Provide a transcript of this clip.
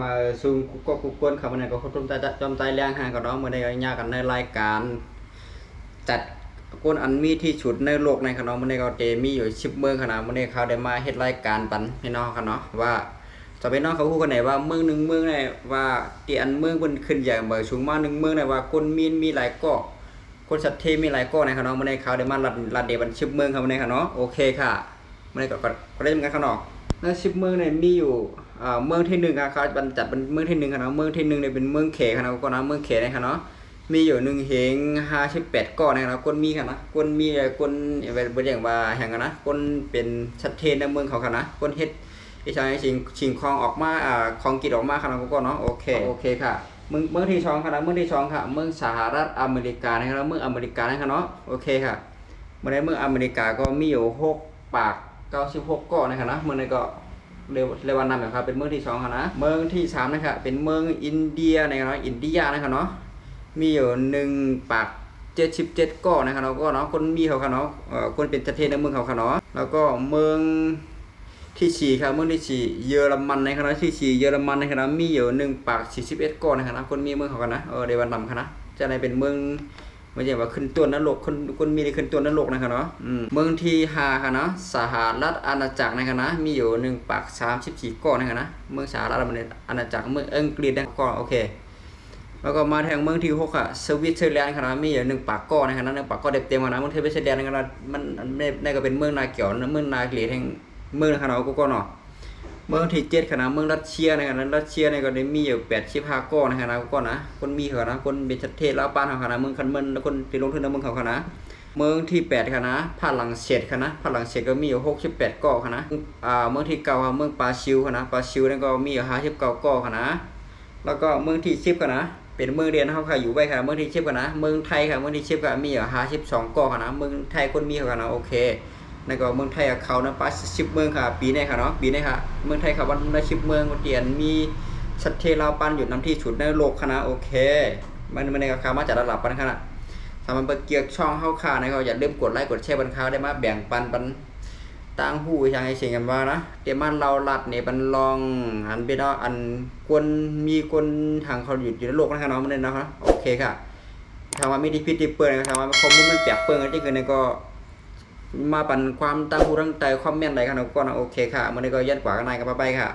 มาซุงกุกก็กุกกวนครับมันก็เขาต้มใจจอมใจแรงหางกับน้องมาได้ยากกันในรายการ จัดก้นอันมีที่ฉุดในโลกในขนมมันได้ก็เจมีอยู่ชิบเมืองขนาดมันได้เขาได้มาเฮ็ดรายการปันพี่น้องกันเนาะว่าจะเป็นน้องเขาคู่กันไหนว่าเมืองหนึ่งเมืองไหนว่าที่อันเมืองบนขึ้นใหญ่เมืองสูงมาหนึ่งเมืองไหนว่าคนมีนมีหลายเกาะคนสัตว์เทมีหลายเกาะในขนมมันได้เขาได้มาลัดลัดเดบันชิบเมืองครับมันได้ค่ะเนาะโอเคค่ะมันได้ก็ก็ได้เหมือนกันข้างนอกแล้วชิบเมืองเนี่ยมีอยู่ เมืองที่หนึ่งอะเขาบรรจัดเป็นเมืองที่หนึ่งค่ะเนาะเมืองที่หนึ่งเนี่ยเป็นเมืองเขค่ะเนาะก็นะเมืองเขนะคะเนาะมีอยู่หนึ่งเหงห้าสิบแปดก้อนนะครับก้นมีค่ะนะก้นมีแต่ก้นเป็นอย่างว่าแห่งกันนะก้นเป็นชัดเจนในเมืองเขาค่ะนะก้นเฮ็ดที่ใช้ชิงชิงคองออกมาอ่าคองกิดออกมาค่ะนะก็เนาะโอเคโอเคค่ะเมืองเมืองที่สองค่ะนะเมืองที่สองค่ะเมืองสหรัฐอเมริกานะครับเมืองอเมริกานะครับเนาะโอเคค่ะเมื่อในเมืองอเมริกาก็มีอยู่หกปากเก้าสิบหกก้อนนะครับนะเมืองในก็ เรียกเรียกว่านำนะครับเป็นเมืองที่สองค่ะนะเมืองที่สามนะครับเป็นเมืองอินเดียนะครับเนาะอินเดียนะครับเนาะมีอยู่หนึ่งปากเจ็ดสิบเจ็ดก้อนะครับเนาะก็เนาะคนมีเขาค่ะเนาะเออคนเป็นประเทศในเมืองเขาค่ะเนาะแล้วก็เมืองที่สี่ครับเมืองที่สี่เยอรมันในคณะที่สี่เยอรมันในคณะมีอยู่หนึ่งปากสี่สิบเอ็ดก้อนะครับคนมีเมืองเขากันนะเออเดวันนำคณะจะในเป็นเมือง ไม่ใช่ว่าขึ้นตัวนรกคนคนมีในขึ้นตัวนรกนะครับเนาะอืมเมืองที่ห้าค่ะเนาะสหรัฐอาณาจักรในคณะมีอยู่หนึ่งปากสามสิบสี่ก้อนนะครับนะเมืองสหรัฐอาณาจักรเมืองอังกฤษนะก็โอเคแล้วก็มาแทงเมืองที่หกอะสวิตเซอร์แลนด์ขนาดมีอยู่หนึ่งปากก้อนนะครับหนึ่งปากก้อนเด็บเต็มขนาดเมืองเทเบสแลนด์ขนาดมันในในก็เป็นเมืองนาเกี่ยวนะเมืองนาเกลียแห่งเมืองขนาดกูก็เนาะ เมืองที่เจ็ดขนาดเมืองรัสเซียนะครับรัสเซียเนี่ยก็ได้มีอยู่แปดสิบห้าก้อนนะครับกูก็นะคนมีเขานะคนเป็นประเทศลาวปานเขาขนาดเมืองคันเมืองแล้วคนที่ลงทุนในเมืองเขาขนาดเมืองที่แปดคณะฝรั่งเศสคณะฝรั่งเศสก็มีอยู่หกสิบแปดก้อนคณะอ่าเมืองที่เก้าครับเมืองปาชิวคณะปาชิวนี่ยก็มีอยู่ห้าสิบเก้าก้อนคณะแล้วก็เมืองที่ชิปกันนะเป็นเมืองเรียนเขาค่ะอยู่ไว้ค่ะเมืองที่ชิปกันนะเมืองไทยค่ะเมืองที่ชิปกันมีอยู่ห้าสิบสองกอค่ะนะเมืองไทยคนมีเขาค่ะนะโอเค แล้วก็เมืองไทยเขานะปัสชิปเมืองค่ะ ปีนี้ค่ะเนาะปีนี้ค่ะเมืองไทยค่ะวันละชิปเมืองเตียนมีชัดเทลาวปันอยู่น้ำที่ฉุดในโลกค่ะโอเค มันมันในราคามาจากระดับปันค่ะนะถ้ามันไปเกี่ยวช่องเข้าข่านะเขาอย่าลืมกดไลค์กดแชร์บันค้าได้มาแบ่งปันปันต่างหูอย่างไอ้เสียงกันว่านะเดี๋ยวมันเราลัดเนี่ยมันลองหันไปเนาะอันกวนมีคนทางเขาอยู่อยู่ในโลกนะครับเนาะมันเนี่ยนะครับโอเคค่ะถามว่าไม่ได้พิษที่เปิดนะครับว่าข้อมูลมันแปลกเปิงกันจริงๆเนี่ยก็ มาปั่นความตั้งหูตั้งใจความแม่นอะไรกันก็นะโอเคค่ะมันนี้ก็ยันกว่ากันนายกันไปไปค่ะ